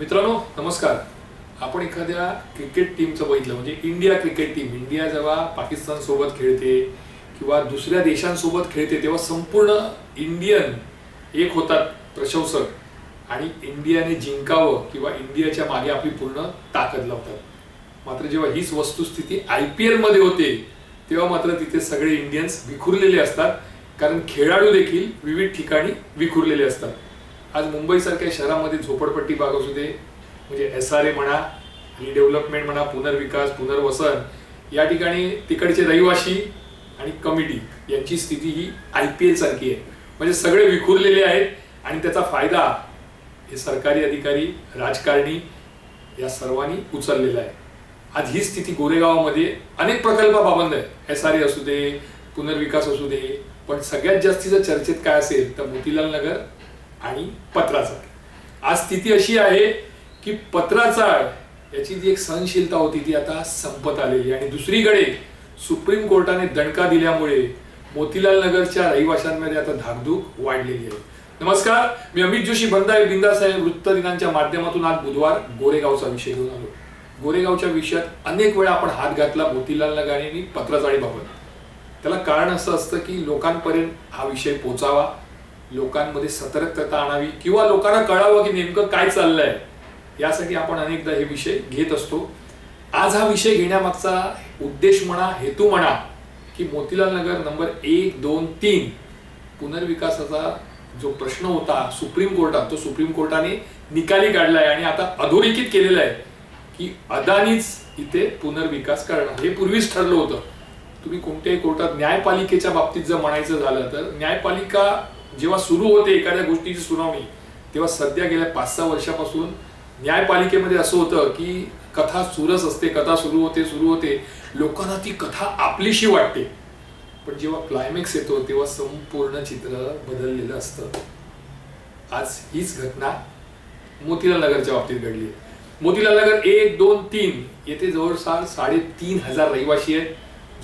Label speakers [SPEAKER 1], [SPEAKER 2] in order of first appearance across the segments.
[SPEAKER 1] मित्रांनो नमस्कार. आपण एखाद्या क्रिकेट टीमचं बघितलं म्हणजे इंडिया क्रिकेट टीम. इंडिया जेव्हा पाकिस्तान सोबत खेळते किंवा दुसऱ्या देशांसोबत खेळते तेव्हा संपूर्ण इंडियन एक होतात प्रशंसक. आणि इंडियाने जिंकावं किंवा इंडियाच्या मागे आपली पूर्ण ताकद लावतात. मात्र जेव्हा हीच वस्तुस्थिती आय पी एलमध्ये होते तेव्हा मात्र तिथे सगळे इंडियन्स विखुरलेले असतात. कारण खेळाडू देखील विविध ठिकाणी विखुरलेले असतात. आज मुंबईसारख्या शहरामध्ये झोपडपट्टी भाग असू दे म्हणजे एस आर ए म्हणा रिडेव्हलपमेंट म्हणा पुनर्विकास पुनर्वसन या ठिकाणी तिकडचे रहिवाशी आणि कमिटी यांची स्थिती ही आय पी एलसारखी आहे. म्हणजे सगळे विखुरलेले आहेत आणि त्याचा फायदा हे सरकारी अधिकारी राजकारणी या सर्वांनी उचललेला आहे. आज ही स्थिती गोरेगावामध्ये अनेक प्रकल्प आहे. एस आर ए असू दे पुनर्विकास असू दे पण सगळ्यात जास्तीचं चर्चेत काय असेल तर मोतीलाल नगर आणि पत्राचाळ आज स्थिती अशी आहे की पत्राचाळ याची जी एक सहनशीलता होती ती आता संपत आलेली आणि दुसरीकडे सुप्रीम कोर्टाने दणका दिल्यामुळे मोतीलाल नगरच्या रहिवाशांमध्ये आता धाकधूक वाढलेली आहे. नमस्कार मी अमित जोशी बंदाय बिंदासाहेब वृत्त दिनांच्या माध्यमातून आज बुधवार गोरेगावचा विषय घेऊन आलो. गोरेगावच्या विषयात अनेक वेळा आपण हात घातला मोतीलाल नगर आणि पत्राचाळीबाबत त्याला कारण असं असतं की लोकांपर्यंत हा विषय पोचावा लोकांमध्ये सतर्कता आणावी किंवा लोकांना कळावं की नेमकं काय चाललंय यासाठी आपण अनेकदा हे विषय घेत असतो. आज हा विषय घेण्यामागचा उद्देश म्हणा हेतू म्हणा की मोतीलाल नगर नंबर एक दोन तीन पुनर्विकासाचा जो प्रश्न होता सुप्रीम कोर्टात तो सुप्रीम कोर्टाने निकाली काढलाय आणि आता अधोरेखित केलेला आहे की अदानीच इथे पुनर्विकास करणार. हे पूर्वीच ठरलं होतं. तुम्ही कोणत्याही कोर्टात न्यायपालिकेच्या बाबतीत जर म्हणायचं झालं तर न्यायपालिका जेव्हा सुरू होते एखाद्या गोष्टीची सुनावणी तेव्हा सध्या गेल्या पाच सहा वर्षापासून न्यायपालिकेमध्ये असं होतं की कथा सुरस असते कथा सुरू होते सुरू होते. लोकांना ती कथा आपलीशी वाटते. पण जेव्हा क्लायमॅक्स येतो तेव्हा संपूर्ण चित्र बदललेलं असतं. आज हीच घटना मोतीलाल नगरच्या बाबतीत घडली मोतीलाल नगर एक दोन तीन येथे जवळपास साडेतीन हजार रहिवासी आहेत.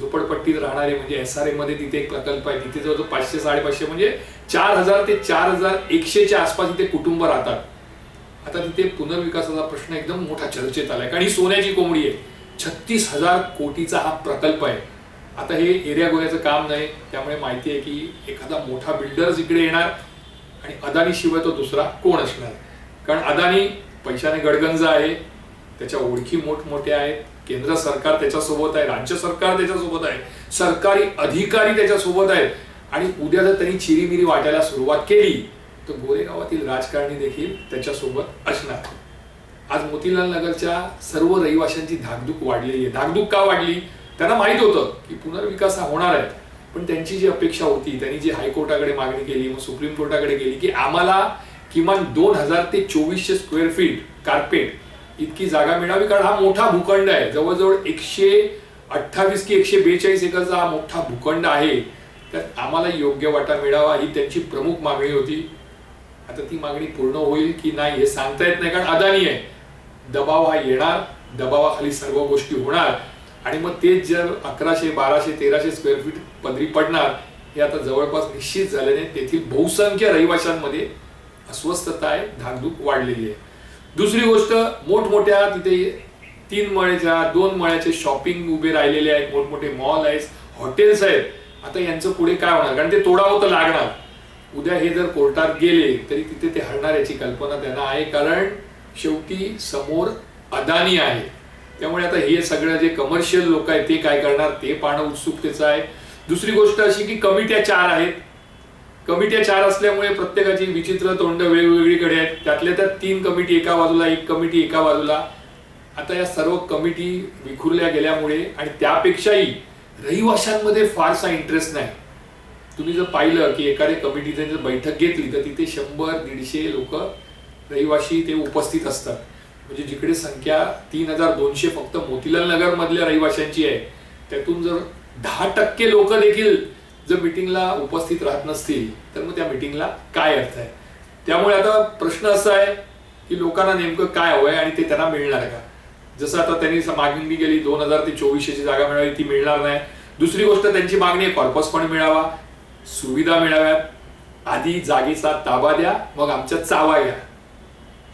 [SPEAKER 1] झोपडपट्टीत राहणारे म्हणजे एस आरमध्ये तिथे एक प्रकल्प आहे. तिथे जवळजवळ पाचशे साडेपाचशे म्हणजे चार हजार ते चार हजार एकशेच्या आसपास तिथे कुटुंब राहतात. आता तिथे पुनर्विकासाचा प्रश्न एकदम मोठा चर्चेत आलाय. कारण ही सोन्याची कोंबडी आहे. छत्तीस हजार कोटीचा हा प्रकल्प आहे. आता हे एरिया गोऱ्याचं काम नाही. त्यामुळे माहिती आहे की एखादा मोठा बिल्डर्स इकडे येणार आणि अदानी शिवाय तो दुसरा कोण असणार? कारण अदानी पैशाने गडगंज आहे. त्याच्या ओळखी मोठमोठ्या आहेत. केंद्र सरकार त्याच्यासोबत आहे राज्य सरकार त्याच्यासोबत आहे सरकारी अधिकारी त्याच्यासोबत आहेत. आणि उद्या जर त्यांनी चिरीमिरी वाटायला सुरुवात केली तर गोरेगावातील राजकारणी देखील त्याच्यासोबत असणार. आज मोतीलाल नगरच्या सर्व रहिवाशांची धाकधूक वाढलेली आहे. धाकधूक का वाढली? त्यांना माहीत होतं की पुनर्विकास हा होणार आहे पण त्यांची जी अपेक्षा होती त्यांनी जी हायकोर्टाकडे मागणी केली मग सुप्रीम कोर्टाकडे गेली की आम्हाला किमान दोन हजार ते चोवीसशे स्क्वेअर फीट कार्पेट इतकी जागा मिळावी कारण हा मोठा भूखंड आहे. जवळजवळ एकशे अठ्ठावीस की एकशे बेचाळीस एकरचा हा मोठा भूखंड आहे. तर आम्हाला योग्य वाटा मिळावा ही त्यांची प्रमुख मागणी होती. आता ती मागणी पूर्ण होईल की नाही हे सांगता येत नाही कारण अदानी आहे. दबाव हा येणार दबावाखाली सर्व गोष्टी होणार. आणि मग तेच जर अकराशे बाराशे तेराशे स्क्वेअर फीट पदरी पडणार हे आता जवळपास निश्चित झाल्याने तेथील बहुसंख्य रहिवाशांमध्ये अस्वस्थता आहे धाकधूक वाढलेली आहे. दुसरी गोष्ट मोठमोठ्या तिथे तीन मळ्याच्या दोन मळ्याचे शॉपिंग उभे राहिलेले आहेत मोठमोठे मॉल आहेत हॉटेल्स आहेत. आता यांचं पुढे काय होणार? कारण ते तोडावं तर लागणार. उद्या हे जर कोर्टात गेले तरी तिथे ते हरणार याची कल्पना त्यांना आहे कारण शेवटी समोर अदानी आहे. त्यामुळे आता हे सगळं जे कमर्शियल लोक आहेत ते काय करणार? ते पाहणं उत्सुकतेचं आहे. दुसरी गोष्ट अशी की कमिट्या चार आहेत. कमिट्या चार असल्यामुळे प्रत्येकाची विचित्र तोंड वेगवेगळीकडे आहेत. त्यातल्या त्यात तीन कमिटी एका बाजूला एक कमिटी एका बाजूला. आता या सर्व कमिटी विखुरल्या गेल्यामुळे आणि त्यापेक्षाही रहिवाशांमध्ये फारसा इंटरेस्ट नाही. तुम्ही जर पाहिलं की एखाद्या कमिटीने जर बैठक घेतली तर तिथे शंभर दीडशे लोक रहिवाशी ते उपस्थित असतात. म्हणजे जिकडे संख्या तीन हजार दोनशे फक्त मोतीलाल नगरमधल्या रहिवाशांची आहे त्यातून जर दहा टक्के लोक देखील जर मिटिंगला उपस्थित राहत नसतील तर मग त्या मिटिंगला काय अर्थ आहे? त्यामुळे आता प्रश्न असा आहे की लोकांना नेमकं काय हवं आहे आणि ते त्यांना मिळणार का? जसं आता त्यांनी मागणी केली दोन हजार ते चोवीसशेची जागा मिळावी ती मिळणार नाही. दुसरी गोष्ट त्यांची मागणी आहे कॉर्पस फंड मिळावा सुविधा मिळाव्यात. आधी जागेचा ताबा द्या मग आमच्या चावा घ्या.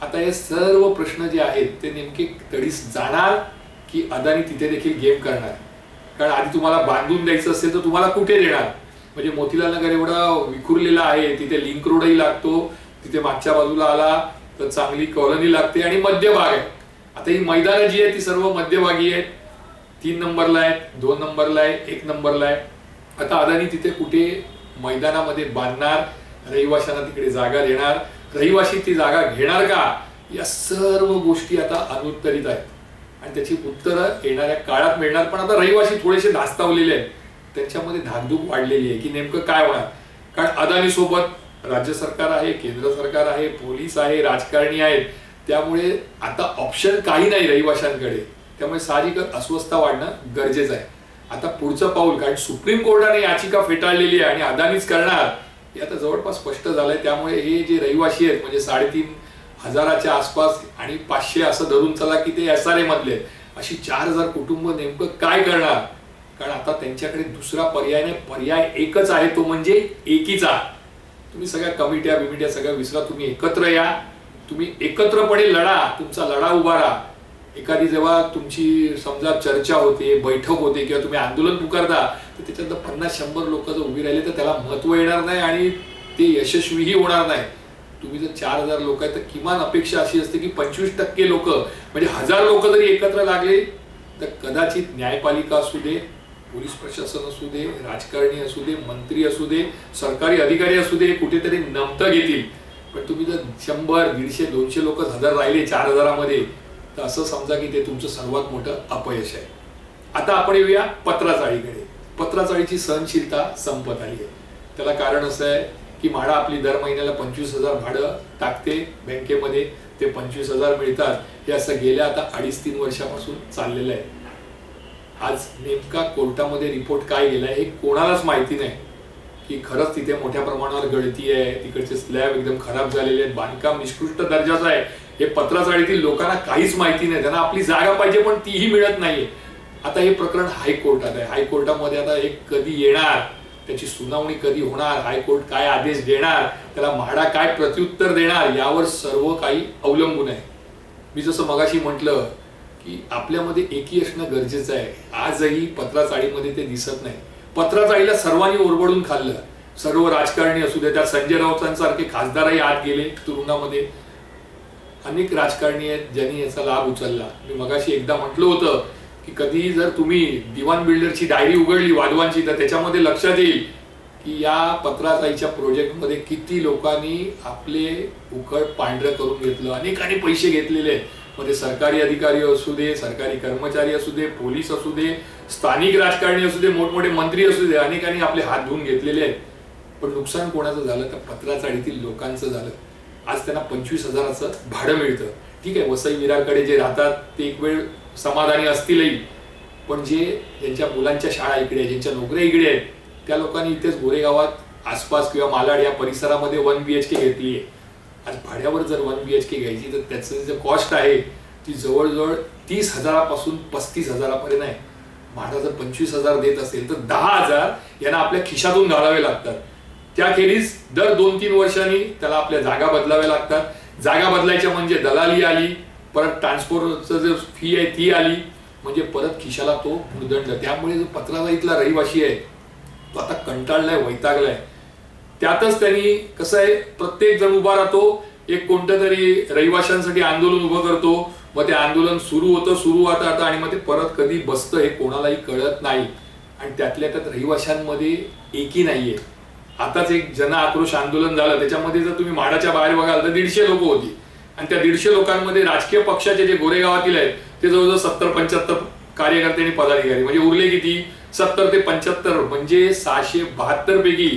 [SPEAKER 1] आता हे सर्व प्रश्न जे आहेत ते नेमके तडीस जाणार की अदानी तिथे देखील गेम करणार? कारण आधी तुम्हाला बांधून द्यायचं असेल तर तुम्हाला कुठे देणार? म्हणजे मोतीलाल नगर एवढा विखुरलेला आहे तिथे लिंक रोडही लागतो तिथे मागच्या बाजूला आला तर चांगली कॉलनी लागते आणि मध्यभाग आहे. आता ही मैदानं जी आहेत ती सर्व मध्यभागी आहेत. तीन नंबरला आहेत दोन नंबरला आहे एक नंबरला आहे. आता अदानी तिथे कुठे मैदानामध्ये बांधणार रहिवाशांना तिकडे जागा देणार रहिवाशी ती जागा घेणार का? या सर्व गोष्टी आता अनुत्तरित आहेत. आणि त्याची उत्तरं येणाऱ्या काळात मिळणार पण आता रहिवाशी थोडेसे धास्तावलेले आहेत. त्यांच्यामध्ये धाकधूक वाढलेली आहे की नेमकं काय होणार? कारण अदानी सोबत राज्य सरकार आहे केंद्र सरकार आहे पोलीस आहे राजकारणी आहेत. त्यामुळे आता ऑप्शन काही नाही रहिवाशांकडे. त्यामुळे साहजिकच अस्वस्थता वाढणं गरजेचं आहे. आता पुढचं पाऊल कारण सुप्रीम कोर्टाने याचिका फेटाळलेली आहे आणि अदानीच करणार हे आता जवळपास स्पष्ट झालंय. त्यामुळे हे जे रहिवाशी आहेत म्हणजे साडेतीन हजाराच्या आसपास आणि पाचशे असं धरून चला की ते एस आर ए मधले अशी चार हजार कुटुंब नेमकं काय करणार? कारण आता त्यांच्याकडे दुसरा पर्याय नाही. पर्याय एकच आहे तो म्हणजे एकीचा. तुम्ही सगळ्या कमिट्या बिमिट्या सगळ्या विसरा. तुम्ही एकत्र या. तुम्ही एकत्रपणे लढा. तुमचा लढा उभारा एखादी जेव्हा तुमची समजा चर्चा होते बैठक होते किंवा तुम्ही आंदोलन पुकारता तर त्याच्यात पन्नास शंभर लोक जर उभी राहिले तर त्याला महत्त्व येणार नाही आणि ते यशस्वीही होणार नाही. तुम्ही जर चार हजार लोक आहेत तर किमान अपेक्षा अशी असते की पंचवीस टक्के लोक म्हणजे हजार लोक जरी एकत्र लागले तर कदाचित न्यायपालिका असू दे पोलीस प्रशासन असू दे राजकारणी असू दे मंत्री असू दे सरकारी अधिकारी असू दे कुठेतरी नमतं घेतील. पण तुम्ही जर शंभर दीडशे दोनशे लोक हजर राहिले चार हजारामध्ये तर असं समजा की ते तुमचं सर्वात मोठं अपयश आहे. आता आपण येऊया पत्राचाळीकडे. पत्राचाळीची सहनशीलता संपत आली आहे. त्याला कारण असं आहे की म्हाडा आपली दर महिन्याला पंचवीस हजार भाडं टाकते बँकेमध्ये. ते पंचवीस हजार मिळतात. हे असं गेल्या आता अडीच तीन वर्षापासून चाललेलं आहे. आज नेमका कोर्टामध्ये रिपोर्ट काय गेलाय हे कोणालाच माहिती नाही. की खरंच तिथे मोठ्या प्रमाणावर गळती आहे तिकडचे स्लॅब एकदम खराब झालेले आहेत बांधकाम निष्कृष्ट दर्जाचं आहे. हे पत्राचाळीतील लोकांना काहीच माहिती नाही त्यांना आपली जागा पाहिजे पण तीही मिळत नाहीये. आता हे प्रकरण हायकोर्टात आहे. हायकोर्टामध्ये आता हे कधी येणार त्याची सुनावणी कधी होणार हायकोर्ट काय आदेश देणार त्याला म्हाडा काय प्रत्युत्तर देणार यावर सर्व काही अवलंबून आहे. मी जसं मगाशी म्हटलं की आपल्यामध्ये एकी असणं गरजेचं आहे. आजही पत्राचाळीमध्ये ते दिसत नाही. पत्राचाळीला सर्वांनी ओरबडून खाल्लं. सर्व राजकारणी असू दे त्या संजय राऊतांसारखे खासदारही आत गेले तुरुंगामध्ये अनेक राजकारणी आहेत ज्यांनी याचा लाभ उचलला. मी मगाशी एकदा म्हटलं होतं की कधी जर तुम्ही दिवाण बिल्डरची डायरी उघडली वाधवांची तर त्याच्यामध्ये लक्षात येईल की या पत्राचाईच्या प्रोजेक्टमध्ये किती लोकांनी आपले उखड पांढरं करून घेतलं. अनेकांनी पैसे घेतलेले आहेत. मग ते सरकारी अधिकारी असू दे सरकारी कर्मचारी असू दे पोलीस असू दे स्थानिक राजकारणी असू दे मोठमोठे मंत्री असू दे अनेकांनी आपले हात धुवून घेतलेले आहेत. पण नुकसान कोणाचं झालं? तर पत्राचाळीतील लोकांचं झालं. आज त्यांना पंचवीस हजाराचं भाडं मिळतं. ठीक आहे वसई विराकडे जे राहतात ते एक वेळ समाधानी असतीलही. पण जे ज्यांच्या मुलांच्या शाळा इकडे आहेत ज्यांच्या नोकऱ्या इकडे आहेत त्या लोकांनी इथेच गोरेगावात आसपास किंवा मालाड या परिसरामध्ये वन बी एच के घेतली आहे आज भाड्यावर जर वन बी एच के घ्यायची तर त्याचं जे कॉस्ट आहे ती जवळजवळ तीस हजारापासून पस्तीस हजारापर्यंत आहे. भाडा जर पंचवीस हजार देत असेल तर दहा हजार यांना आपल्या खिशातून घालावे लागतात. त्याखेरीज दर दोन तीन वर्षांनी त्याला आपल्या जागा बदलाव्या लागतात. जागा बदलायच्या म्हणजे दलाली आली परत ट्रान्सपोर्टचं जे फी आहे ती आली म्हणजे परत खिशाला तो भुर्दंड त्यामुळे जो पत्राचा इथला रहिवाशी आहे तो आता कंटाळलाय वैतागलाय. त्यातच त्यांनी कसं आहे प्रत्येक जण उभा राहतो एक कोणतं तरी रहिवाशांसाठी आंदोलन उभं करतो मग ते आंदोलन सुरू होतं सुरू होतं आता आणि मग ते परत कधी बसतं हे कोणालाही कळत नाही. आणि त्यातल्या त्यात रहिवाशांमध्ये एकी नाहीये. आताच एक जन आक्रोश आंदोलन झालं त्याच्यामध्ये जर तुम्ही म्हाडाच्या बाहेर बघाल तर दीडशे लोक होती. आणि त्या दीडशे लोकांमध्ये राजकीय पक्षाचे जे गोरेगावातील आहेत ते जवळजवळ सत्तर पंच्याहत्तर कार्यकर्ते आणि पदाधिकारी म्हणजे उरले किती? सत्तर ते पंच्याहत्तर म्हणजे सहाशे बहात्तर पैकी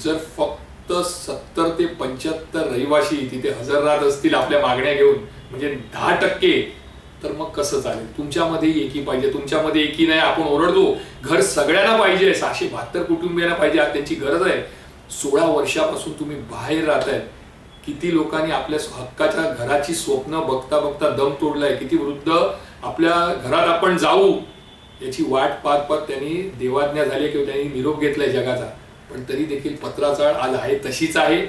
[SPEAKER 1] जर फक्त सत्तर ते पंच्याहत्तर रहिवाशी तिथे हजर राहत असतील आपल्या मागण्या घेऊन म्हणजे दहा टक्के तर मग कसं चालेल? तुमच्यामध्ये एकी पाहिजे तुमच्यामध्ये एकी नाही आपण ओरडतो. घर सगळ्यांना पाहिजे सहाशे बहात्तर कुटुंबियांना पाहिजे त्यांची गरज आहे. सोळा वर्षापासून तुम्ही बाहेर राहताय. किती लोकांनी आपल्या हक्काच्या घराची स्वप्न बघता बघता दम तोडलाय. किती वृद्ध आपल्या घरात आपण जाऊ याची वाट पाहत पाहत त्यांनी देवाज्ञा झाली किंवा त्यांनी निरोप घेतलाय जगाचा. पण तरी देखील पत्राचाळ आज आहे तशीच आहे.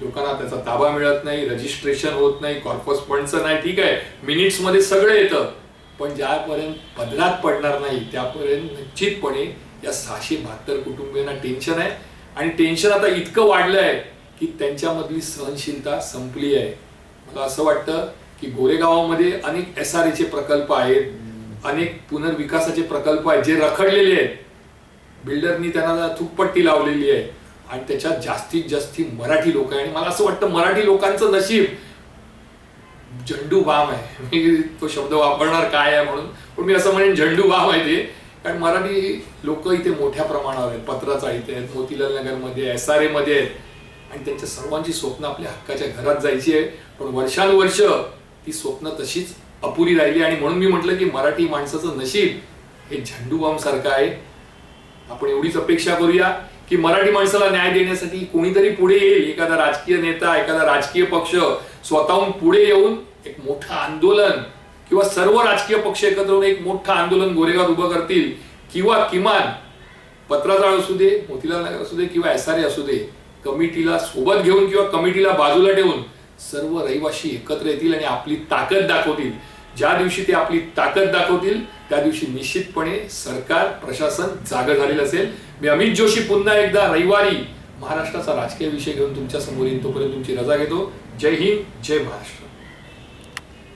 [SPEAKER 1] लोकांना त्याचा ताबा मिळत नाही रजिस्ट्रेशन होत नाही कॉर्पस फंडचं नाही ठीक आहे. मिनिट्समध्ये सगळं येतं. पण ज्यापर्यंत पदरात पडणार नाही त्यापर्यंत निश्चितपणे या सहाशे बहात्तर कुटुंबियांना टेन्शन आहे. आणि टेन्शन आता इतकं वाढलं आहे की त्यांच्यामधली सहनशीलता संपली आहे. मला असं वाटतं की गोरेगावामध्ये अनेक एस आर एचे प्रकल्प आहेत अनेक पुनर्विकासाचे प्रकल्प आहेत जे रखडलेले आहेत. बिल्डरनी त्यांना थुकपट्टी लावलेली आहे. आणि त्याच्यात जास्तीत जास्ती मराठी लोक आहे. आणि मला असं वाटतं मराठी लोकांचं नशीब झंडू बाम आहे. मी तो शब्द वापरणार काय आहे म्हणून. पण मी असं म्हणेन झंडू बाम आहे ते. कारण मराठी लोक इथे मोठ्या प्रमाणावर आहेत. पत्राचा इथे आहेत मोतीलाल नगरमध्ये एस आरमध्ये आहेत. आणि त्यांच्या सर्वांची स्वप्न आपल्या हक्काच्या घरात जायची आहे. पण वर्षानुवर्ष ती स्वप्न तशीच अपुरी राहिली. आणि म्हणून मी म्हटलं की मराठी माणसाचं नशीब हे झंडूबाम सारखं आहे. आपण एवढीच अपेक्षा करूया की मराठी माणसाला न्याय देण्यासाठी कोणीतरी पुढे येईल. एखादा राजकीय नेता एखादा राजकीय पक्ष स्वतःहून पुढे येऊन एक मोठं आंदोलन किंवा सर्व राजकीय पक्ष एकत्र होऊन एक मोठं आंदोलन गोरेगाव उभं करतील किंवा किमान पत्राचाळ असू दे मोतीलाल नगर असू दे किंवा एस आर ए असू दे कमिटीला सोबत घेऊन किंवा कमिटीला बाजूला ठेवून सर्व रहिवासी एकत्र येतील आणि आपली ताकद दाखवतील. ज्या दिवशी ते आपली ताकद दाखवतील त्या दिवशी निश्चितपणे सरकार प्रशासन जागं झालेलं असेल. मी अमित जोशी पुन्हा एकदा रविवारी महाराष्ट्राचा राजकीय विषय घेऊन तुमच्यासमोर येईन तोपर्यंत तुमची रजा घेतो. जय हिंद जय महाराष्ट्र.